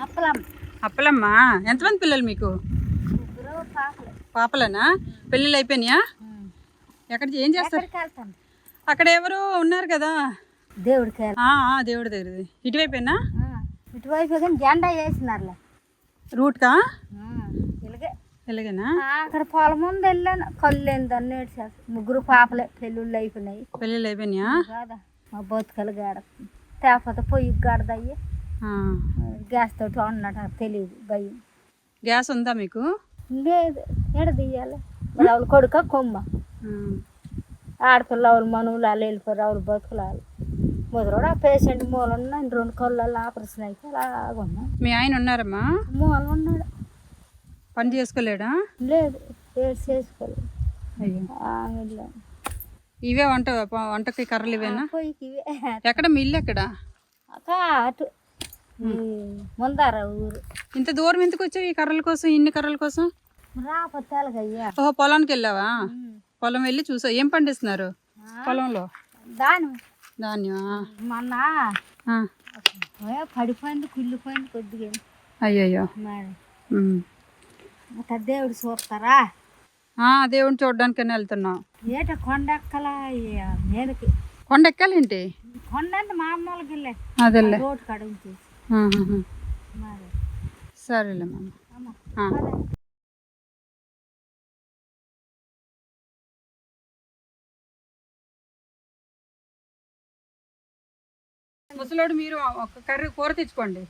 అప్పలం అప్పలమ్మా. ఎంతమంది పిల్లలు మీకు? పాపలనా? పెళ్ళిళ్ళు అయిపోయినాయా? ఎక్కడ ఏం చేస్తారు? అక్కడ ఎవరు ఉన్నారు కదా. ఆ, దేవుడి దగ్గరది. ఇటువైపేనా? ఇటువైపు జెండా వేసినారులే. రూట్కా? ఇలాగే. అక్కడ పొలం ముందు వెళ్ళాను. కళ్ళు ఏందని ముగ్గురు పాపలే పెళ్ళిళ్ళు అయిపోయినాయి. పెళ్ళిళ్ళు అయిపోయినాయా? మా బతుకలు గాడ. తేకపోతే పొయ్యి గడదయ్యి. గ్యాస్ తోటి ఉన్నట్టు తెలియదు భయం. గ్యాస్ ఉందా మీకు? లేదు ఎడ తీయాలి? రావులు కొడుక కొమ్మ. ఆడపిల్ల రావులు మనువులు వాళ్ళు వెళ్ళిపోయి రావులు బతుకులు వాళ్ళు ముదరోడు ఆ పేషెంట్ మూల ఉన్న రెండు కళ్ళు ఆపరేషన్ అయితే అలాగ ఉన్నా. మీ ఆయన ఉన్నారమ్మా? మూల ఉన్నాడు. పని చేసుకోలేడా? లేదు చేసుకోలేదు అయ్యో. ఇవే వంట వంటకి కర్రలు ఇవేనా? పొయ్యికి ఇవే. ఎక్కడ మీ ఇల్లు ఎక్కడ? అక్క అటు. ఈ ముందార ఊరు. ఇంత దూరం ఎందుకు వచ్చావు ఈ కర్రల కోసం ఇన్ని కర్రల కోసం? ఓహో పొలానికి వెళ్ళావా? పొలం వెళ్ళి చూసావు ఏం పండిస్తున్నారు పొలంలో? దాని ధాన్యమా? మొన్న పడిపోయింది కుళ్ళిపోయింది కొద్దిగా. మరి. ఒక దేవుడు చూస్తారా? ఆ, దేవుడిని చూడడానికని వెళ్తున్నాం. ఏట కొండ ఎక్కల కొండ ఎక్కాలేంటి కొండ అంటే మామూలుగా వెళ్ళే అదేలే రోడ్డు సరేలే మామ. ముసలోడు మీరు ఒక కర్రీ కూర తెచ్చుకోండి.